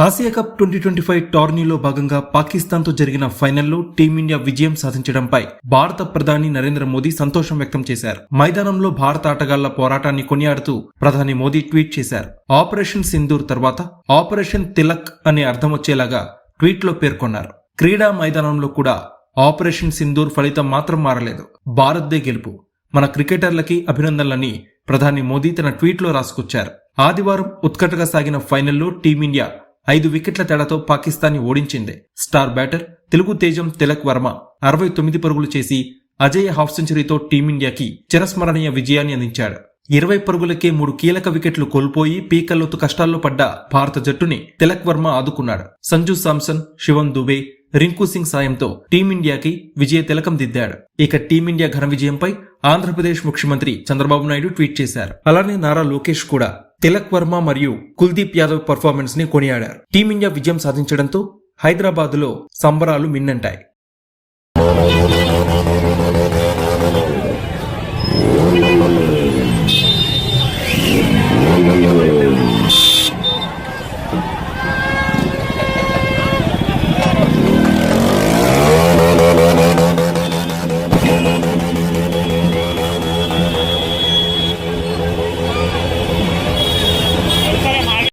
Asia cup twenty twenty five టోర్నీలో భాగంగా పాకిస్తాన్తో జరిగిన ఫైనల్లో టీమిండియా విజయం సాధించడంపై భారత ప్రధాని నరేంద్ర మోదీ సంతోషం వ్యక్తం చేశారు. మైదానంలో భారత ఆటగాళ్ళ పోరాటాన్ని కొనియాడుతూ ప్రధాని మోదీ ట్వీట్ చేశారు. ఆపరేషన్ సింధూర్ తర్వాత ఆపరేషన్ తిలక్ అనే అర్థం వచ్చేలాగా ట్వీట్లో పేర్కొన్నారు. క్రీడా మైదానంలో కూడా ఆపరేషన్ సింధూర్ ఫలితం మాత్రం మారలేదు. భారత్దే గెలుపు. మన క్రికెటర్లకి అభినందనలని ప్రధాని మోదీ తన ట్వీట్లో రాసుకొచ్చారు. ఆదివారం ఉత్కటగా సాగిన ఫైనల్లో టీమిండియా ఐదు వికెట్ల తేడాతో పాకిస్తాన్ని ఓడించింది. స్టార్ బ్యాటర్ తెలుగు తేజం తిలక్ వర్మ అరవై తొమ్మిది పరుగులు చేసి అజయ్ హాఫ్ సెంచరీతో టీమిండియాకి చిరస్మరణీయ విజయాన్ని అందించాడు. ఇరవై పరుగులకే మూడు కీలక వికెట్లు కోల్పోయి పీకల్లోతు కష్టాల్లో పడ్డ భారత జట్టుని తిలక్ వర్మ ఆదుకున్నాడు. సంజు సామ్సన్ శివన్ దుబే రింకు సింగ్ సాయంతో టీమిండియాకి విజయ తిలకం దిద్దాడు. ఇక టీమిండియా ఘన విజయంపై ఆంధ్రప్రదేశ్ ముఖ్యమంత్రి చంద్రబాబు నాయుడు ట్వీట్ చేశారు. అలానే నారా లోకేష్ కూడా తిలక్ వర్మ మరియు కుల్దీప్ యాదవ్ పర్ఫార్మెన్స్ని కొనియాడారు. టీమిండియా విజయం సాధించడంతో హైదరాబాద్లో సంబరాలు మిన్నంటాయి.